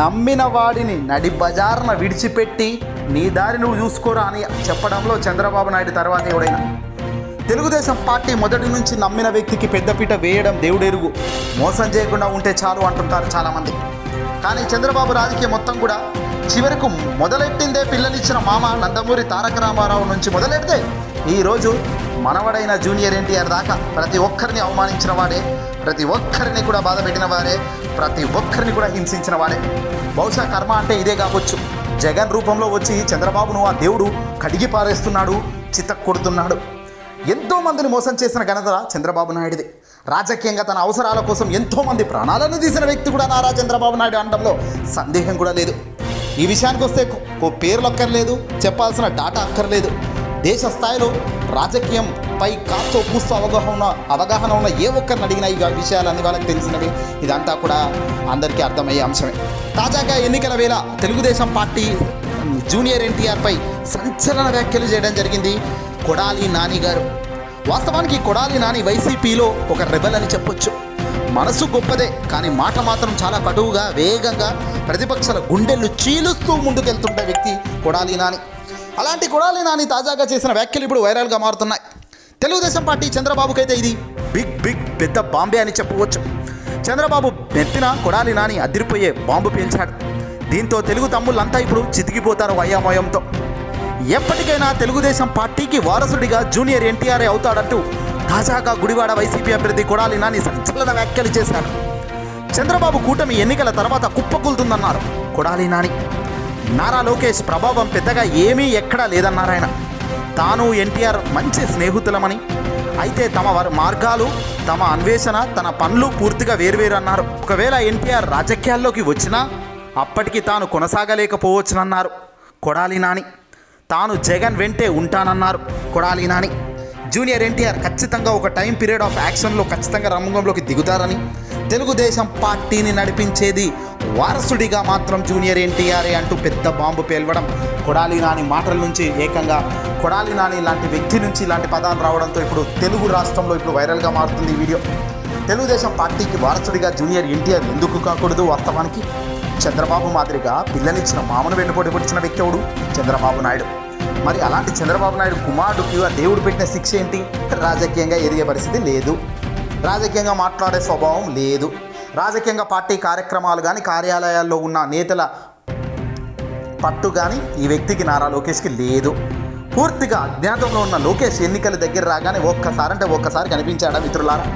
నమ్మిన వాడిని నడి బజార్న విడిచిపెట్టి నీ దారి నువ్వు చూసుకోరా అని చెప్పడంలో చంద్రబాబు నాయుడు తర్వాత ఎవడైనా? తెలుగుదేశం పార్టీ మొదటి నుంచి నమ్మిన వ్యక్తికి పెద్దపీట వేయడం దేవుడెరుగు. మోసం చేయకుండా ఉంటే చాలు అంటుంటారు చాలామంది. కానీ చంద్రబాబు రాజకీయం మొత్తం కూడా చివరకు మొదలెట్టిందే పిల్లలిచ్చిన మామ నందమూరి తారక రామారావు నుంచి మొదలెడితే ఈరోజు మనవడైన జూనియర్ ఎన్టీఆర్ దాకా ప్రతి ఒక్కరిని అవమానించిన వాడే ప్రతి ఒక్కరిని కూడా బాధ పెట్టిన వారే ప్రతి ఒక్కరిని కూడా హింసించిన వాడే. బహుశా కర్మ అంటే ఇదే కావచ్చు. జగన్ రూపంలో వచ్చి చంద్రబాబును ఆ దేవుడు కడిగి పారేస్తున్నాడు చిత్త కొడుతున్నాడు ఎంతో మందిని మోసం చేసిన ఘనత చంద్రబాబు నాయుడిది. రాజకీయంగా తన అవసరాల కోసం ఎంతోమంది ప్రాణాలను తీసిన వ్యక్తి కూడా నారా చంద్రబాబు నాయుడు అనడంలో సందేహం కూడా లేదు. ఈ విషయానికి వస్తే ఓ పేర్లు అక్కర్లేదు చెప్పాల్సిన డాటా అక్కర్లేదు. దేశ స్థాయిలో రాజకీయంపై కాస్తో పూస్తో అవగాహన ఉన్న అవగాహన ఉన్న ఏ ఒక్కరిని అడిగినా ఈ విషయాలన్నీ వాళ్ళకి తెలిసినవి. ఇదంతా కూడా అందరికీ అర్థమయ్యే అంశమే. తాజాగా ఎన్నికల వేళ తెలుగుదేశం పార్టీ జూనియర్ ఎన్టీఆర్పై సంచలన వ్యాఖ్యలు చేయడం జరిగింది కొడాలి నాని గారు. వాస్తవానికి కొడాలి నాని వైసీపీలో ఒక రెబల్ అని చెప్పొచ్చు. మనసు గొప్పదే కానీ మాట మాత్రం చాలా కటువుగా వేగంగా ప్రతిపక్షాల గుండెలు చీలుస్తూ ముందుకెళ్తుండే వ్యక్తి కొడాలి నాని. అలాంటి కొడాలి నాని తాజాగా చేసిన వ్యాఖ్యలు ఇప్పుడు వైరల్గా మారుతున్నాయి. తెలుగుదేశం పార్టీ చంద్రబాబుకైతే ఇది బిగ్ బిగ్ పెద్ద బాంబే అని చెప్పవచ్చు. చంద్రబాబు నెత్తిన కొడాలి నాని అదిరిపోయే బాంబు పేల్చాడు. దీంతో తెలుగు తమ్ముళ్ళంతా ఇప్పుడు చితికిపోతారు వయ్యామయంతో ఎప్పటికైనా తెలుగుదేశం పార్టీకి వారసుడిగా జూనియర్ ఎన్టీఆర్ఏ అవుతాడంటూ తాజాగా గుడివాడ వైసీపీ అభ్యర్థి కొడాలి నాని సంచలన వ్యాఖ్యలు చేశారు. చంద్రబాబు కూటమి ఎన్నికల తర్వాత కుప్పకూలుతుందన్నారు కొడాలి నాని. నారా లోకేష్ ప్రభావం పెద్దగా ఏమీ ఎక్కడా లేదన్నారాయన. తాను ఎన్టీఆర్ మంచి స్నేహితులమని. అయితే తమ వారి మార్గాలు తమ అన్వేషణ తన పనులు పూర్తిగా వేర్వేరు అన్నారు ఒకవేళ ఎన్టీఆర్ రాజకీయాల్లోకి వచ్చినా అప్పటికి తాను కొనసాగలేకపోవచ్చునన్నారు కొడాలి నాని. తాను జగన్ వెంటే ఉంటానన్నారు కొడాలి నాని. జూనియర్ ఎన్టీఆర్ ఖచ్చితంగా ఒక టైం పీరియడ్ ఆఫ్ యాక్షన్లో ఖచ్చితంగా రంగంలోకి దిగుతారని తెలుగుదేశం పార్టీని నడిపించేది వారసుడిగా మాత్రం జూనియర్ ఎన్టీఆర్ఏ అంటూ పెద్ద బాంబు పేల్వడం. కొడాలి నాని మాటల నుంచి ఏకంగా కొడాలి నాని లాంటి వ్యక్తి నుంచి ఇలాంటి పదాలు రావడంతో ఇప్పుడు తెలుగు రాష్ట్రంలో ఇప్పుడు వైరల్గా మారుతుంది ఈ వీడియో. తెలుగుదేశం పార్టీకి వారసుడిగా జూనియర్ ఎన్టీఆర్ ఎందుకు కాకూడదు వాస్తవానికి? చంద్రబాబు మాదిరిగా పిల్లనిచ్చిన మామను వెన్నుపోటు పొడిచిన వ్యక్తి ఎవడు? చంద్రబాబు నాయుడు. మరి అలాంటి చంద్రబాబు నాయుడు కుమారుడికి ఆ దేవుడు పెట్టిన శిక్ష ఏంటి? రాజకీయంగా ఎదిగే పరిస్థితి లేదు. రాజకీయంగా మాట్లాడే స్వభావం లేదు. రాజకీయంగా పార్టీ కార్యక్రమాలు కానీ కార్యాలయాల్లో ఉన్న నేతల పట్టు కానీ ఈ వ్యక్తికి నారా లోకేష్కి లేదు. పూర్తిగా అజ్ఞాతంలో ఉన్న లోకేష్ ఎన్నికల దగ్గర రాగానే ఒక్కసారి అంటే ఒక్కసారి కనిపించాడా మిత్రులారా?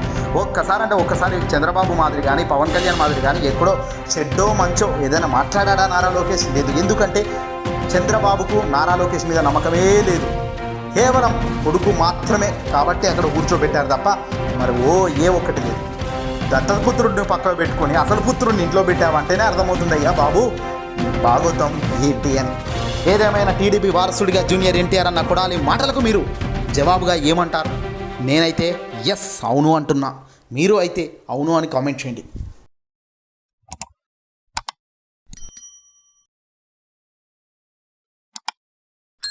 ఒక్కసారి అంటే ఒక్కసారి చంద్రబాబు మాదిరి కానీ పవన్ కళ్యాణ్ మాదిరి కానీ ఎక్కడో చెడ్డో మంచో ఏదైనా మాట్లాడా నారా లోకేష్? లేదు. ఎందుకంటే చంద్రబాబుకు నారా లోకేష్ మీద నమ్మకమే లేదు. కేవలం కొడుకు మాత్రమే కాబట్టి అక్కడ కూర్చోబెట్టారు తప్ప మరి ఓ ఏ ఒక్కటి లేదు. దత్తపుత్రుడిని పక్కన పెట్టుకొని అసలు పుత్రుడిని ఇంట్లో పెట్టావంటేనే అర్థమవుతుంది అయ్యా బాబు. భాగవతం ఏంటి అని ఏదేమైనా టీడీపీ వారసుడిగా జూనియర్ ఎన్టీఆర్ అన్న కొడాలి మాటలకు మీరు జవాబుగా ఏమంటారు? నేనైతే ఎస్ అవును అంటున్నా. మీరు అయితే అవును అని కామెంట్ చేయండి.